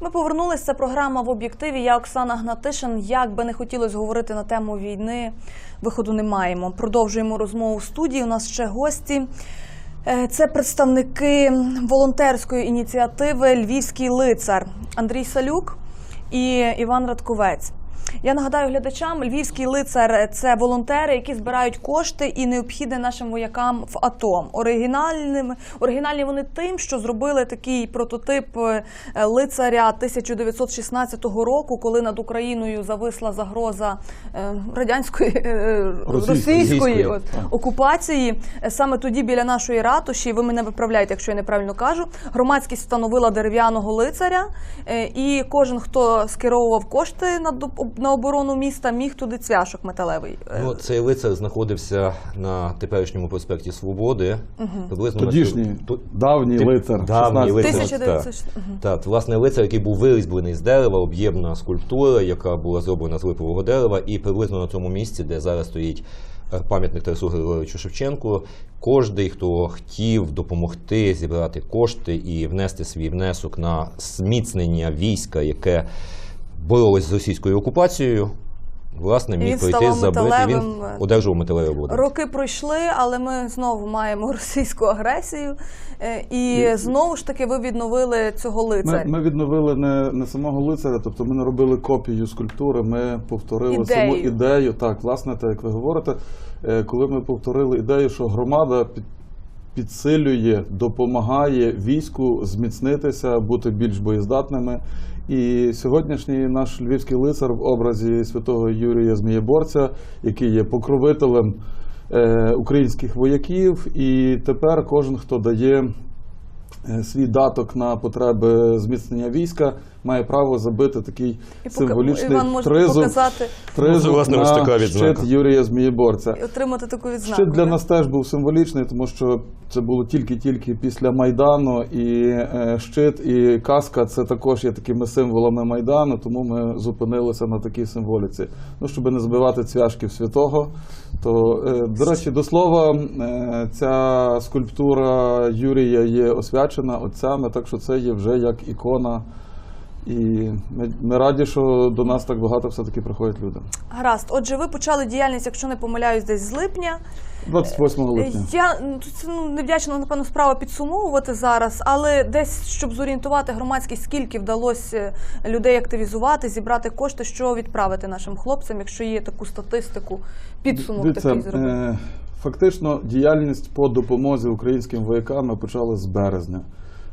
Ми повернулися. Це програма в об'єктиві. Я Оксана Гнатишин. Як би не хотілося говорити на тему війни, виходу не маємо. Продовжуємо розмову в студії. У нас ще гості. Е, Це представники волонтерської ініціативи Львівський лицар Андрій Салюк і Іван Радковець. Я нагадаю глядачам, львівський лицар це волонтери, які збирають кошти і необхідне нашим воякам в АТО. Оригінальними оригінальні вони тим, що зробили такий прототип е, лицаря 1916 року, коли над Україною зависла загроза е, радянської е, Російської. от, окупації. Саме тоді біля нашої ратуші, ви мене виправляєте, якщо я неправильно кажу. Громадськість встановила дерев'яного лицаря, і кожен, хто скеровував кошти на на оборону міста, міг туди цвяшок металевий. е, Ну, цей лицар знаходився на теперішньому проспекті Свободи. Приблизно Тодішній, цю- давній лицар. давній 16 лицар. 1900 Мгм. Так, власне, лицар, який був вирізблений з дерева, об'ємна скульптура, яка була зроблена з липового дерева, і приблизно на цьому місці, де зараз стоїть е, пам'ятник Тарасу Григоровичу Шевченку, кожний, хто хотів допомогти зібрати кошти і внести свій внесок на зміцнення війська, яке боролось з російською окупацією, власне, міг пройти ставав забити. Він одержував металеві води. Роки пройшли, але ми знову маємо російську агресію. е, І знову ж таки ви відновили цього Ми, лицаря. ми відновили не, не самого лицаря, тобто ми не робили копію скульптури, ми повторили Ідею. саму ідею. Так, власне, так як ви говорите, е, коли ми повторили ідею, що громада під, підсилює, допомагає війську зміцнитися, бути більш боєздатними. І сьогоднішній наш львівський лицар в образі святого Юрія Змієборця, який є покровителем е, українських вояків, і тепер кожен, хто дає свій даток на потреби зміцнення війська, має право забити такий І символічний Іван може тризуб, показати тризуб ось на така щит Юрія Змієборця. і отримати таку відзнаку. Щит для нас теж був символічний, тому що це було тільки-тільки після Майдану, і е, щит і каска це також є такими символами Майдану, тому ми зупинилися на такій символіці. Ну, щоб не збивати цвяшків святого. То, е, до речі, до слова, е, ця скульптура Юрія є освячена отцями, так що це є вже як ікона. І ми, ми раді, що до нас так багато все-таки приходять люди. Гаразд. Отже, ви почали діяльність, якщо не помиляюсь, десь з липня. 28 липня. Я ну, це ну, невдячно, напевно, справа підсумовувати зараз, але десь щоб зорієнтувати громадськість, скільки вдалося людей активізувати, зібрати кошти, що відправити нашим хлопцям, якщо є таку статистику, підсумок Дивіться, такий зробити. е, Фактично, діяльність по допомозі українським воякам ми почали з березня.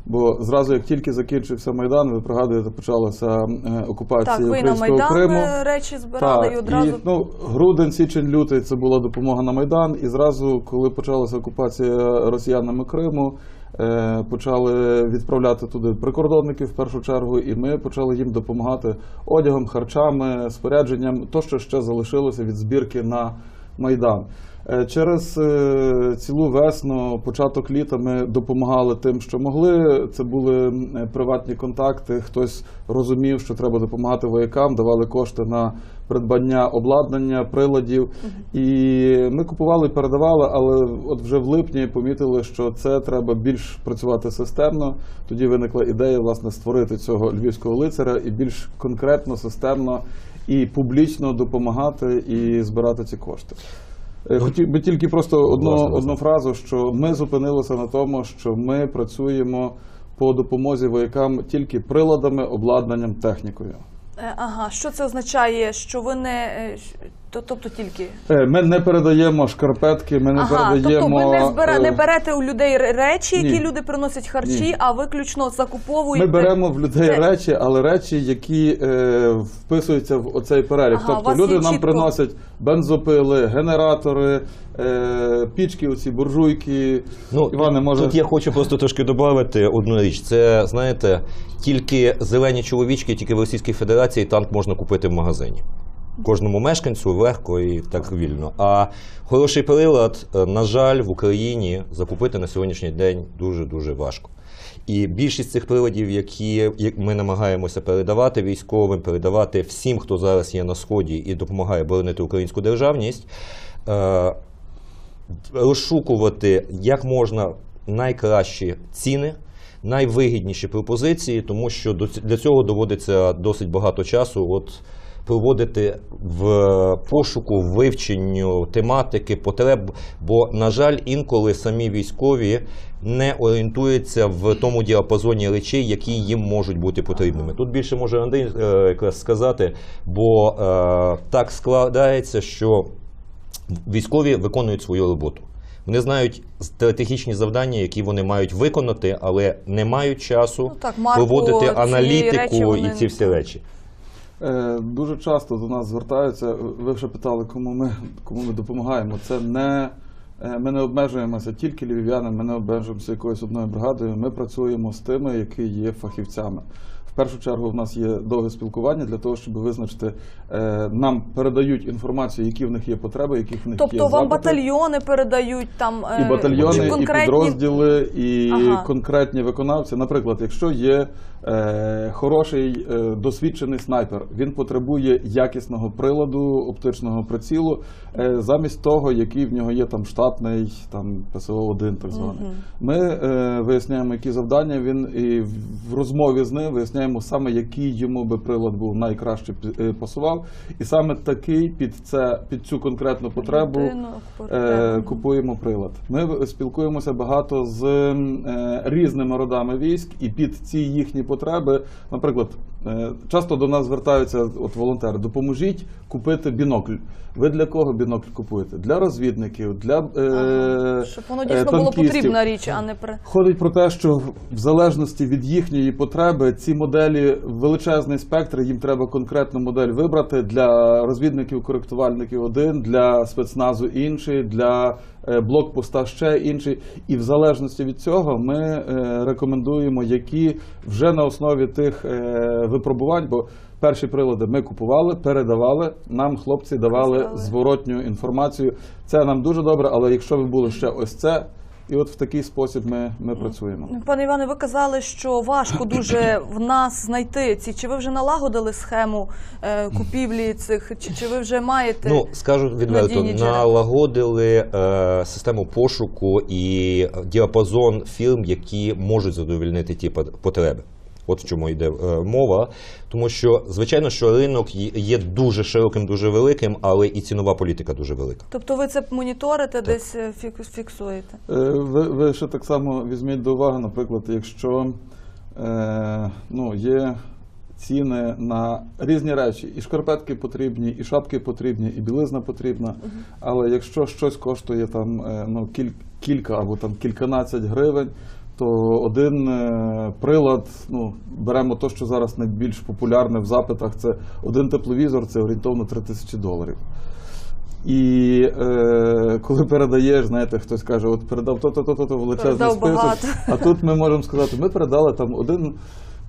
Бо зразу, як тільки закінчився Майдан, ви пригадуєте, почалася е, окупація Так, ви на Майдан Криму. е, речі збирали і одразу. і, ну, грудень, січень, лютий це була допомога на Майдан. І зразу, коли почалася окупація росіянами Криму, е, почали відправляти туди прикордонників в першу чергу, і ми почали їм допомагати одягом, харчами, спорядженням, то, що ще залишилося від збірки на Майдан. Е, Через е, цілу весну, початок літа ми допомагали тим, що могли. Це були е, приватні контакти. Хтось розумів, що треба допомагати воякам, давали кошти на придбання обладнання, приладів. І ми купували передавали, але от вже в липні помітили, що це треба більш працювати системно. Тоді виникла ідея власне створити цього львівського лицаря і більш конкретно, системно і публічно допомагати і збирати ці кошти. Е, Хотів би тільки просто одну, Власне, одну власне. фразу, що ми зупинилися на тому, що ми працюємо по допомозі воякам тільки приладами, обладнанням, технікою. Е, Ага, що це означає? Що ви не е, тобто тільки Е, Ми не передаємо шкарпетки, ми не ага, передаємо. тобто ви не збере, не е, берете у людей речі, які Ні. люди приносять харчі, Ні. а виключно закуповуєте. Ми беремо в людей Це- речі, але речі, які е, вписуються в оцей перелік. Ага, тобто люди нам чітко- приносять бензопили, генератори, е, пічки, оці буржуйки. Ну, Іване, може. Тут я хочу просто трошки додати одну річ. Це, знаєте, тільки зелені чоловічки, тільки в Російській Федерації танк можна купити в магазині. Кожному мешканцю легко і так вільно. А хороший прилад, е, на жаль, в Україні закупити на сьогоднішній день дуже-дуже важко. І більшість цих приладів, які ми намагаємося передавати військовим, передавати всім, хто зараз є на сході і допомагає боронити українську державність. е, розшукувати як можна найкращі ціни. Найвигідніші пропозиції, тому що для цього доводиться досить багато часу. От проводити в пошуку, вивченню тематики, потреб. Бо, на жаль, інколи самі військові не орієнтуються в тому діапазоні речей, які їм можуть бути потрібними. Тут більше може Андрій е, якраз сказати, бо е, так складається, що військові виконують свою роботу. Вони знають стратегічні завдання, які вони мають виконати, але не мають часу Ну так, Марко, проводити ці аналітику речі, вони- і ці всі речі. Е, Дуже часто до нас звертаються. Ви вже питали, кому ми кому ми допомагаємо. Це не е, ми не обмежуємося тільки львів'янами, ми не обмежуємося якоюсь одною бригадою. Ми працюємо з тими, які є фахівцями. В першу чергу в нас є довге спілкування для того, щоб визначити, е, нам передають інформацію, які в них є потреби, які в них є Тобто вам запити. батальйони передають там І батальйони, чи і конкретні... підрозділи, і Ага. конкретні виконавці. Наприклад, якщо є хороший е, досвідчений снайпер, він потребує якісного приладу, оптичного прицілу, е, замість того, який в нього є там штатний, там ПСО-1 так званий. Мгм. Ми е, виясняємо, які завдання він, і в розмові з ним виясняємо саме, який йому би прилад був найкраще е, пасував, і саме такий під це під цю конкретну потребу е, купуємо прилад. Ми спілкуємося багато з е, різними родами військ, і під ці їхні потреби, наприклад, е, часто до нас звертаються от волонтери, допоможіть купити бінокль. Ви для кого бінокль купуєте? Для розвідників, для е, Щоб воно е, дійсно було потрібна річ, а не при... Ходить про те, що в залежності від їхньої потреби ці моделі величезний спектр. Їм треба конкретну модель вибрати для розвідників, коректувальників один, для спецназу інший, для е, блокпоста ще інший. І в залежності від цього ми е, рекомендуємо, які вже на основі тих е, випробувань, бо перші прилади ми купували, передавали. Нам хлопці давали зворотню інформацію. Це нам дуже добре, але якщо ви були ще ось це. І от в такий спосіб ми, ми працюємо. Пане Іване, ви казали, що важко дуже в нас знайти ці. Чи ви вже налагодили схему е, купівлі цих, чи, чи ви вже маєте? Ну, скажу відверто, налагодили е, систему пошуку і діапазон фірм, які можуть задовільнити ті пот- потреби. От в чому йде е, мова. Тому що, звичайно, що ринок є- дуже широким, дуже великим, але і цінова політика дуже велика. Тобто ви це моніторите, десь е, фіксуєте? Е, Ви, ви ще так само візьміть до уваги, наприклад, якщо е, ну, є ціни на різні речі, і шкарпетки потрібні, і шапки потрібні, і білизна потрібна. Але якщо щось коштує там е, ну, кіль, кілька або там кільканадцять гривень, то один е, прилад, ну беремо те, що зараз найбільш популярне в запитах, це один тепловізор, це орієнтовно 3 тисячі доларів. І е, коли передаєш, знаєте, хтось каже, от передав то-то, то-то, то величезний список. А тут ми можемо сказати, ми передали там один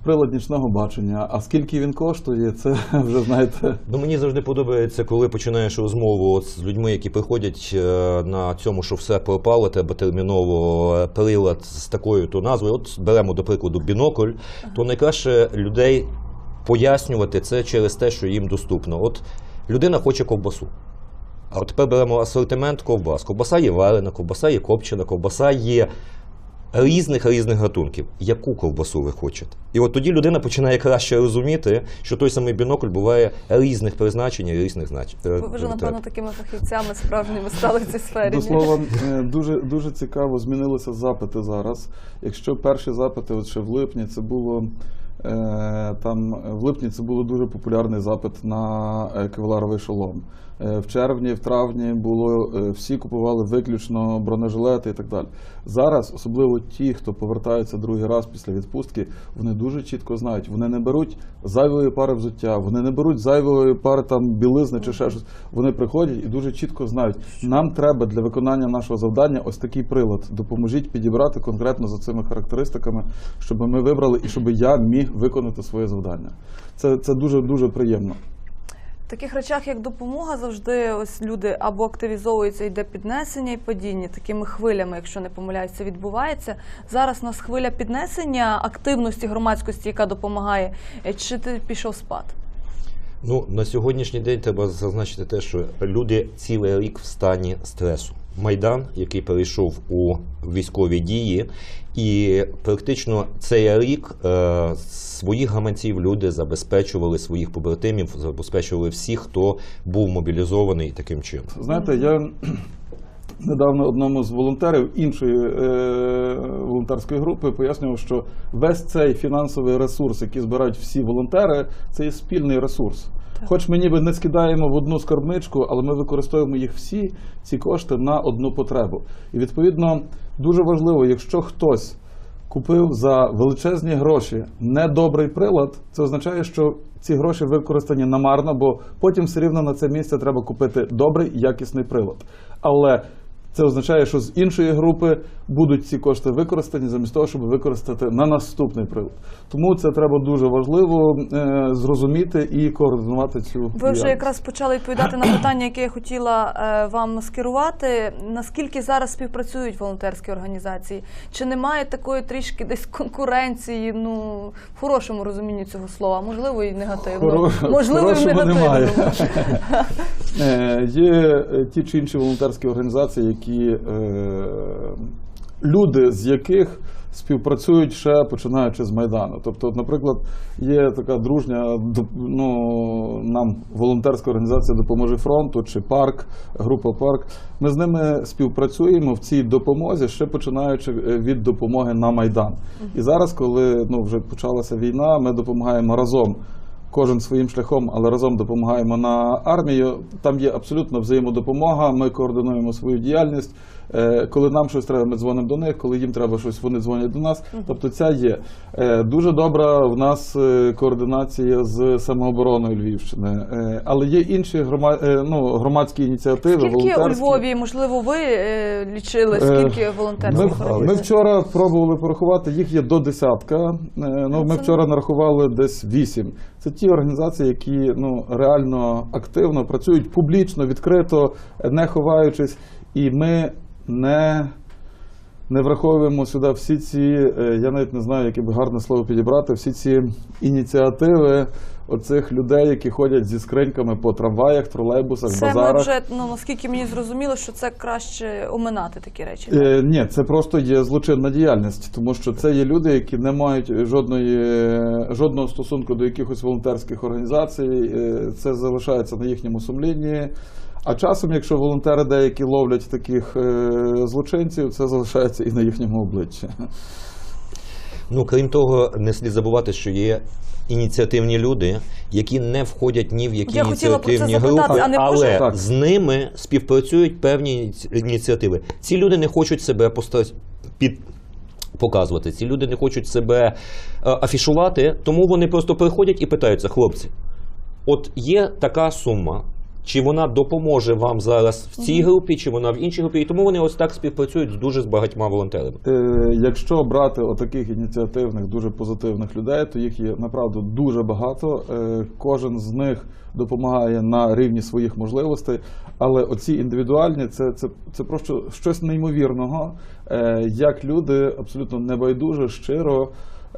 прилад нічного бачення, а скільки він коштує, це вже знаєте. Ну мені завжди подобається, коли починаєш розмову от з людьми, які приходять е, на цьому, що все пропало, треба терміново е, прилад з такою то назвою. От беремо до прикладу бінокль, то найкраще людей пояснювати це через те, що їм доступно. От людина хоче ковбасу. А от тепер беремо асортимент ковбас. Ковбаса є варена, ковбаса є копчена, ковбаса є різних різних гатунків. Яку ковбасу ви хочете? І от тоді людина починає краще розуміти, що той самий бінокль буває різних призначень і різних знач... е, Ви вже, напевно, такими фахівцями справжніми стали в цій сфері. До слова, е, дуже, дуже цікаво змінилися запити зараз. Якщо перші запити, от ще в липні, це було. е, Там в липні це було дуже популярний запит на е, кевларовий шолом. Е, В червні, в травні було е, всі купували виключно бронежилети і так далі. Зараз, особливо ті, хто повертаються другий раз після відпустки, вони дуже чітко знають. Вони не беруть зайвої пари взуття, вони не беруть зайвої пари там білизни чи ще щось. Вони приходять і дуже чітко знають, нам треба для виконання нашого завдання ось такий прилад. Допоможіть підібрати конкретно за цими характеристиками, щоб ми вибрали і щоб я міг виконати своє завдання. Це, це дуже дуже приємно. Таких речах, як допомога, завжди ось люди або активізовуються, йде піднесення і падіння такими хвилями, якщо не помиляюсь, відбувається. Зараз у нас хвиля піднесення активності громадськості, яка допомагає, Е, чи ти пішов спад? Ну, на сьогоднішній день треба зазначити те, що люди цілий рік в стані стресу. Майдан, який перейшов у військові дії, і практично цей рік е, своїх гаманців люди забезпечували своїх побратимів, забезпечували всіх, хто був мобілізований таким чином. Знаєте, я недавно одному з волонтерів іншої е, волонтерської групи пояснював, що весь цей фінансовий ресурс, який збирають всі волонтери, це є спільний ресурс. Хоч ми ніби не скидаємо в одну скарбничку, але ми використовуємо їх всі ці кошти на одну потребу. І відповідно дуже важливо, якщо хтось купив за величезні гроші недобрий прилад, це означає, що ці гроші використані намарно, бо потім все рівно на це місце треба купити добрий якісний прилад. Але це означає, що з іншої групи будуть ці кошти використані замість того, щоб використати на наступний прилад. Тому це треба дуже важливо е, зрозуміти і координувати цю Ви вже діяльність. якраз почали відповідати на питання, яке я хотіла е, вам скерувати. Наскільки зараз співпрацюють волонтерські організації? Чи немає такої трішки десь конкуренції? Ну в хорошому розумінні цього слова, можливо, і негативно. Хоро- можливо, і немає. Е, Є ті чи інші волонтерські організації, які е, люди, з яких співпрацюють ще починаючи з Майдану. Тобто, от, наприклад, є така дружня ну, нам волонтерська організація Допоможе фронту чи парк, група парк. Ми з ними співпрацюємо в цій допомозі, ще починаючи е, від допомоги на Майдан. І зараз, коли ну, вже почалася війна, ми допомагаємо разом кожен своїм шляхом, але разом допомагаємо на армію. Там є абсолютно взаємодопомога. Ми координуємо свою діяльність. Е, Коли нам щось треба, ми дзвонимо до них. Коли їм треба щось, вони дзвонять до нас. Тобто, ця є Е, дуже добра в нас е, координація з самообороною Львівщини. Але є інші ну, громадські ініціативи. Скільки у. Львові, можливо, ви лічили, скільки Ми, волонтерських ми організацій? вчора пробували порахувати, їх є до десятка. Ну, ми вчора нарахували десь вісім. Це ті організації, які ну, реально активно працюють публічно, відкрито, не ховаючись. І ми не, не враховуємо сюди всі ці, е, я навіть не знаю, яке би гарне слово підібрати, всі ці ініціативи оцих людей, які ходять зі скриньками по трамваях, тролейбусах, Це ми базарах. вже ну наскільки мені зрозуміло, що це краще оминати такі речі. Е, ні, це просто є злочинна діяльність, тому що це є люди, які не мають жодної, жодного стосунку до якихось волонтерських організацій. е, Це залишається на їхньому сумлінні. А часом, якщо волонтери деякі ловлять таких е, злочинців, це залишається і на їхньому обличчі. Ну, крім того, не слід забувати, що є ініціативні люди, які не входять ні в які Я ініціативні групи, а не але Так. з ними співпрацюють певні ініціативи. Ці люди не хочуть себе під. Показувати ці люди не хочуть себе е, афішувати, тому вони просто приходять і питаються, хлопці, от є така сума, чи вона допоможе вам зараз в цій групі, чи вона в іншій групі, і тому вони ось так співпрацюють з дуже з багатьма волонтерами. Е, Якщо брати отаких ініціативних, дуже позитивних людей, то їх є направду дуже багато. Е, Кожен з них допомагає на рівні своїх можливостей. Але оці індивідуальні це, це, це просто щось неймовірного, е, як люди абсолютно небайдуже, щиро.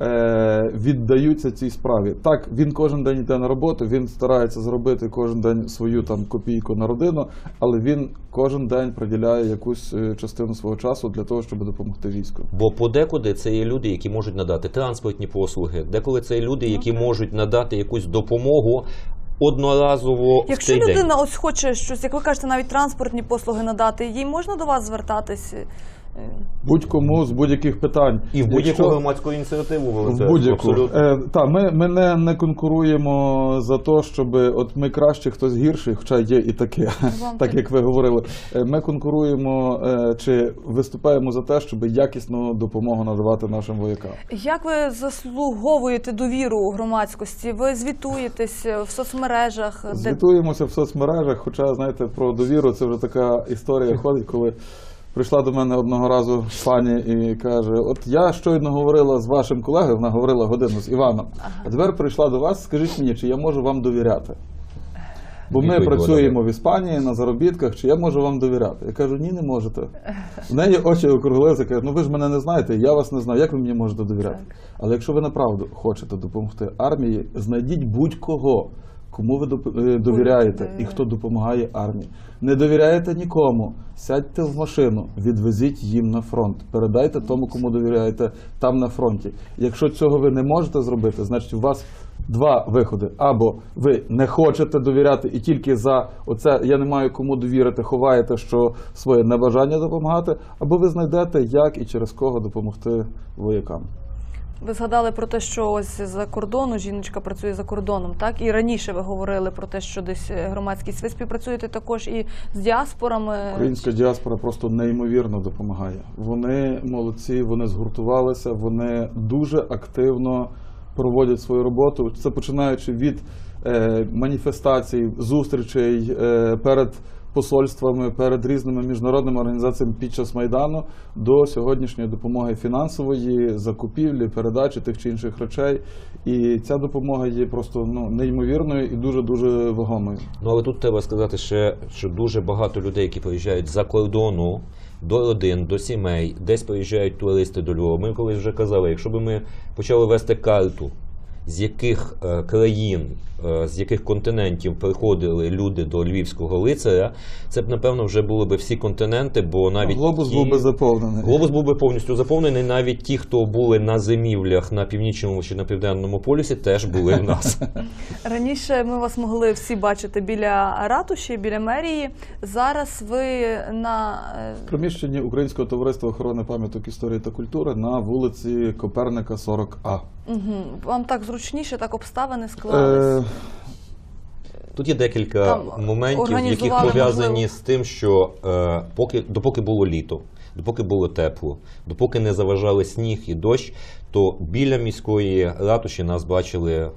Е, Віддаються цій справі. Так, він кожен день йде на роботу, він старається зробити кожен день свою там копійку на родину, але він кожен день приділяє якусь е, частину свого часу для того, щоб допомогти війську. Бо подекуди це є люди, які можуть надати транспортні послуги, деколи це є люди, які можуть надати якусь допомогу одноразово Якщо в цей людина день. ось хоче щось, як ви кажете, навіть транспортні послуги надати, їй можна до вас звертатись? Будь-кому з будь-яких питань. І в будь-яку Якщо- громадську ініціативу в будь-яку. Е, та, ми, ми не, не конкуруємо за те, щоб от ми краще, хтось гірший, хоча є і таке, так так. як ви говорили. Е, Ми конкуруємо е, чи виступаємо за те, щоб якісну допомогу надавати нашим воякам. Як ви заслуговуєте довіру у громадськості? Ви звітуєтесь в соцмережах, Звітуємося в соцмережах, хоча, знаєте, про довіру це вже така історія ходить, коли прийшла до мене одного разу пані і каже: От я щойно говорила з вашим колегою, вона говорила годину з Іваном, а тепер прийшла до вас, скажіть мені, чи я можу вам довіряти? Бо ми Відповідь працюємо в Іспанії на заробітках, чи я можу вам довіряти? Я кажу, ні, не можете. В неї очі округлилися, каже, ну ви ж мене не знаєте, я вас не знаю, як ви мені можете довіряти? Але якщо ви направду хочете допомогти армії, знайдіть будь-кого, кому ви е, довіряєте і хто допомагає армії. Не довіряєте нікому. Сядьте в машину, відвезіть їм на фронт. Передайте тому, кому довіряєте там на фронті. Якщо цього ви не можете зробити, значить у вас два виходи. Або ви не хочете довіряти і тільки за оце я не маю кому довірити, ховаєте, що своє небажання допомагати, або ви знайдете, як і через кого допомогти воякам. Ви згадали про те, що ось за кордону жіночка працює за кордоном, так і раніше ви говорили про те, що десь е, громадськість. Ви співпрацюєте також і з діаспорами. Українська діаспора просто неймовірно допомагає. Вони молодці, вони згуртувалися, вони дуже активно проводять свою роботу. Це починаючи від е, маніфестацій, зустрічей е, перед посольствами, перед різними міжнародними організаціями під час майдану до сьогоднішньої допомоги фінансової, закупівлі, передачі тих чи інших речей. І ця допомога є просто ну неймовірною і дуже дуже вагомою. Ну але тут треба сказати ще, що дуже багато людей, які приїжджають за кордону до родин, до сімей, десь приїжджають туристи до Львова. Ми колись вже казали, якщо б ми почали вести карту, з яких е, країн, е, з яких континентів приходили люди до львівського лицаря, це б напевно вже були б всі континенти, бо навіть Глобус ті- був би заповнений. Глобус був би повністю заповнений. Навіть ті, хто були на зимівлях на північному чи на південному полюсі, теж були в нас. Раніше ми вас могли всі бачити біля ратуші, біля мерії. Зараз ви на е, В приміщенні Українського товариства охорони пам'яток історії та культури на вулиці Коперника 40А. Мгм. вам так зручніше, так обставини склались. Е, Тут є декілька Там моментів, які пов'язані можливо. з тим, що е, поки допоки було літо, допоки було тепло, допоки не заважали сніг і дощ, то біля міської ратуші нас бачили,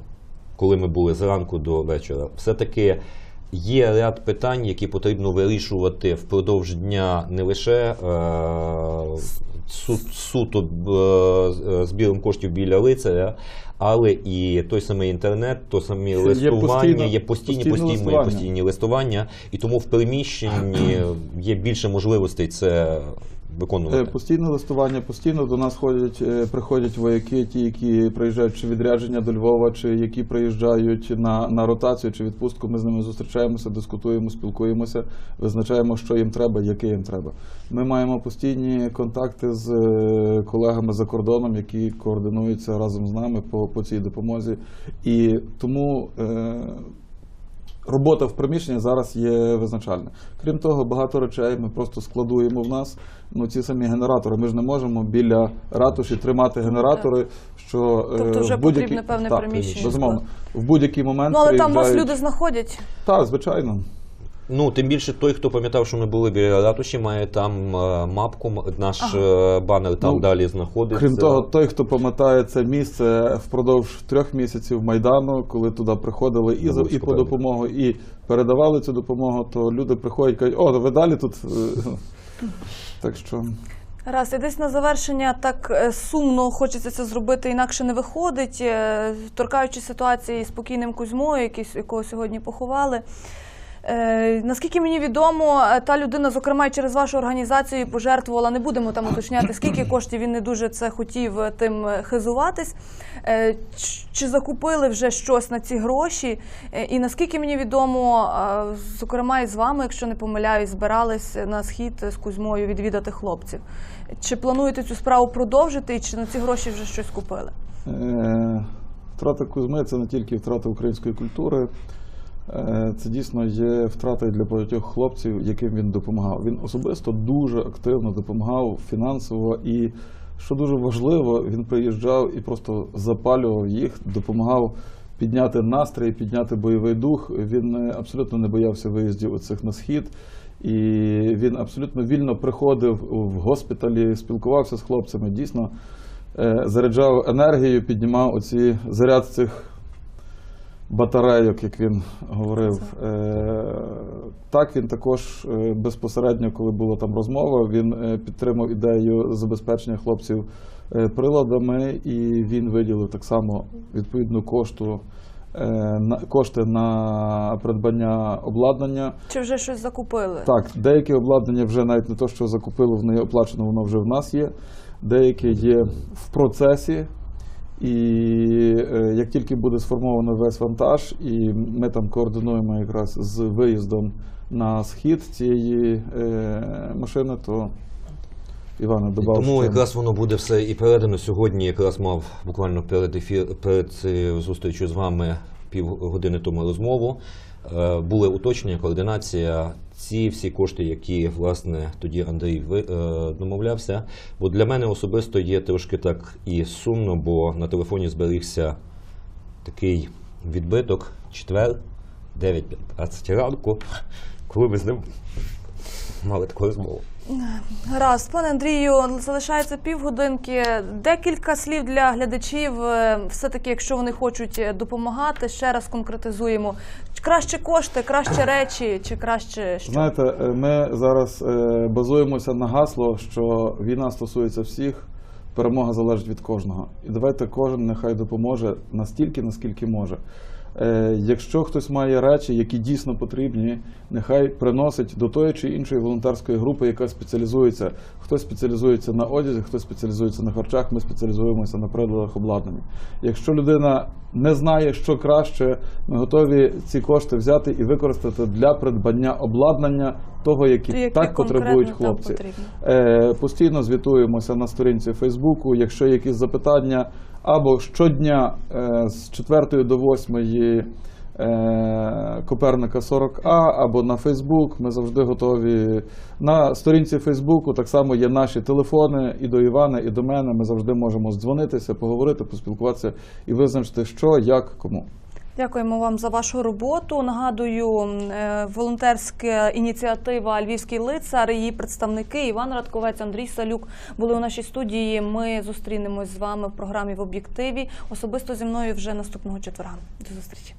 коли ми були зранку до вечора. Все-таки є ряд питань, які потрібно вирішувати впродовж дня не лише е, суто е, збіром коштів біля лицаря, але і той самий інтернет, то самі Є листування, постійно- є постійні, постійні, постійні, листування. постійні листування, і тому в приміщенні є більше можливостей це виконувати. Постійне листування, постійно до нас ходять, е, приходять вояки, ті, які приїжджають чи відрядження до Львова, чи які приїжджають на, на ротацію чи відпустку. Ми з ними зустрічаємося, дискутуємо, спілкуємося, визначаємо, що їм треба, яке їм треба. Ми маємо постійні контакти з е, колегами за кордоном, які координуються разом з нами по, по цій допомозі. І тому. Е, Робота в приміщенні зараз є визначальна. Крім того, багато речей ми просто складуємо в нас. Ну ці самі генератори. Ми ж не можемо біля ратуші тримати генератори, що е, Тобто вже потрібне певне так, приміщення. Безумовно, в будь-який момент ну але там вас люди знаходять. Так, звичайно. Ну, тим більше той, хто пам'ятав, що ми були біля ратуші, має там е, мапку, м- наш е, банер там Ну, далі знаходиться. Крім того, той, хто пам'ятає це місце впродовж трьох місяців майдану, коли туди приходили і за і по допомогу, і передавали цю допомогу, то люди приходять і кажуть, о, ви далі тут. Так що. Раз, і десь на завершення так е, сумно хочеться це зробити, інакше не виходить. Е, Торкаючи ситуації з покійним Кузьмою, якого сьогодні поховали. Е, наскільки мені відомо, е, та людина, зокрема, через вашу організацію пожертвувала, не будемо там уточняти, скільки коштів він не дуже це хотів е, тим хизуватись. Чи закупили вже щось на ці гроші? І наскільки мені відомо, зокрема, і з вами, якщо не помиляюсь, збирались на схід з Кузьмою відвідати хлопців. Чи плануєте цю справу продовжити, і чи на ці гроші вже щось купили? Втрата Кузьми це не тільки втрата української культури, це дійсно є втратою для багатьох хлопців, яким він допомагав. Він особисто дуже активно допомагав фінансово і, що дуже важливо, він приїжджав і просто запалював їх, допомагав підняти настрій, підняти бойовий дух. Він е, абсолютно не боявся виїздів оцих на схід. І він абсолютно вільно приходив в госпіталі, спілкувався з хлопцями. Дійсно, е, заряджав енергію, піднімав оці заряд цих батарейок, як він говорив. Е, Так він також е, безпосередньо, коли була там розмова, він е, підтримав ідею забезпечення хлопців е, приладами, і він виділив так само відповідну кошту. е, на- Кошти на придбання обладнання. Чи вже щось закупили? Так, деяке обладнання вже навіть не то, що закупили, воно є оплачено, воно вже в нас є. Деяке є в процесі. І е, як тільки буде сформовано весь вантаж, і ми там координуємо якраз з виїздом на схід цієї е, машини, то Івана І. Тому якраз воно буде все і передано. Сьогодні якраз мав буквально перед ефір, перед зустрічю з вами півгодини тому розмову. Е, Були уточнення, координація. Ці всі кошти, які власне тоді Андрій е, домовлявся. Бо для мене особисто є трошки так і сумно, бо на телефоні зберігся такий відбиток четвер, 9.15 ранку, коли ми з ним мали таку розмову. Гаразд, пане Андрію, залишається півгодинки. Декілька слів для глядачів. Е, Все-таки, якщо вони хочуть допомагати, ще раз конкретизуємо. Краще кошти, краще речі, чи краще що? Знаєте, е, ми зараз е, базуємося на гасло, що війна стосується всіх, перемога залежить від кожного. І давайте кожен нехай допоможе настільки, наскільки може. Е, Якщо хтось має речі, які дійсно потрібні, нехай приносить до тої чи іншої волонтерської групи, яка спеціалізується. Хтось спеціалізується на одязі, хтось спеціалізується на харчах, ми спеціалізуємося на приладах обладнання. Якщо людина не знає, що краще, ми готові ці кошти взяти і використати для придбання обладнання того, які, Яке так потребують хлопці. Е, постійно звітуємося на сторінці Фейсбуку. Якщо якісь запитання, або щодня е, з 4 до 8 е, Коперника 40А, або на Фейсбук. Ми завжди готові. На сторінці Фейсбуку так само є наші телефони і до Івана, і до мене. Ми завжди можемо здзвонитися, поговорити, поспілкуватися і визначити, що, як, кому. Дякуємо вам за вашу роботу. Нагадую, е, волонтерська ініціатива Львівський лицар. Її представники Іван Радковець, Андрій Салюк були у нашій студії. Ми зустрінемось з вами в програмі в об'єктиві. Особисто зі мною вже наступного четверга. До зустрічі.